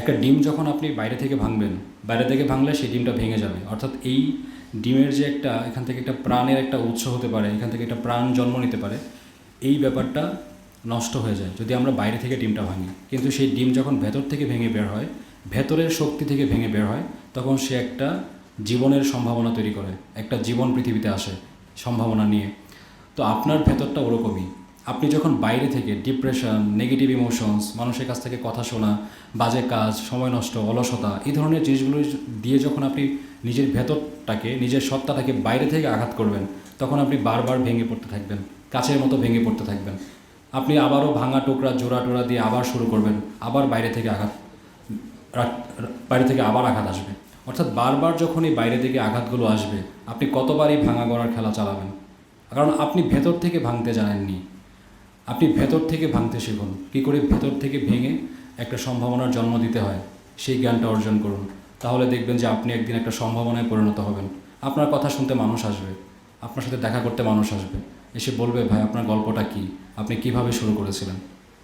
একটা ডিম যখন আপনি বাইরে থেকে ভাঙবেন, বাইরে থেকে ভাঙলে সেই ডিমটা ভেঙে যাবে। অর্থাৎ এই ডিমের যে একটা, এখান থেকে একটা প্রাণের একটা উৎস হতে পারে, এখান থেকে একটা প্রাণ জন্ম নিতে পারে, এই ব্যাপারটা নষ্ট হয়ে যায় যদি আমরা বাইরে থেকে ডিমটা ভাঙি। কিন্তু সেই ডিম যখন ভেতর থেকে ভেঙে বের হয়, ভেতরের শক্তি থেকে ভেঙে বের হয়, তখন সে একটা জীবনের সম্ভাবনা তৈরি করে, একটা জীবন পৃথিবীতে আসে সম্ভাবনা নিয়ে। তো আপনার ভেতরটা ওরকমই। আপনি যখন বাইরে থেকে ডিপ্রেশন নেগেটিভ ইমোশনস মানুষের কাছ থেকে কথা শোনা, বাজে কাজ, সময় নষ্ট, অলসতা, এই ধরনের জিনিসগুলো দিয়ে যখন আপনি নিজের ভেতরটাকে, নিজের সত্তাটাকে বাইরে থেকে আঘাত করবেন, তখন আপনি বারবার ভেঙে পড়তে থাকবেন, কাছের মতো ভেঙে পড়তে থাকবেন। আপনি আবারও ভাঙা টোকরা, জোড়া টোড়া দিয়ে আবার শুরু করবেন, আবার বাইরে থেকে আঘাত বাইরে থেকে আবার আঘাত আসবে। অর্থাৎ বারবার যখন এই বাইরে থেকে আঘাতগুলো আসবে, আপনি কতবারই ভাঙা গড়ার খেলা চালাবেন। কারণ আপনি ভেতর থেকে ভাঙতে জানেননি। আপনি ভেতর থেকে ভাঙতে শিখুন। কী করে ভেতর থেকে ভেঙে একটা সম্ভাবনার জন্ম দিতে হয়, সেই জ্ঞানটা অর্জন করুন। তাহলে দেখবেন যে আপনি একদিন একটা সম্ভাবনায় পরিণত হবেন। আপনার কথা শুনতে মানুষ আসবে, আপনার সাথে দেখা করতে মানুষ আসবে। এসে বলবে, ভাই, আপনার গল্পটা কি? আপনি কীভাবে শুরু করেছিলেন?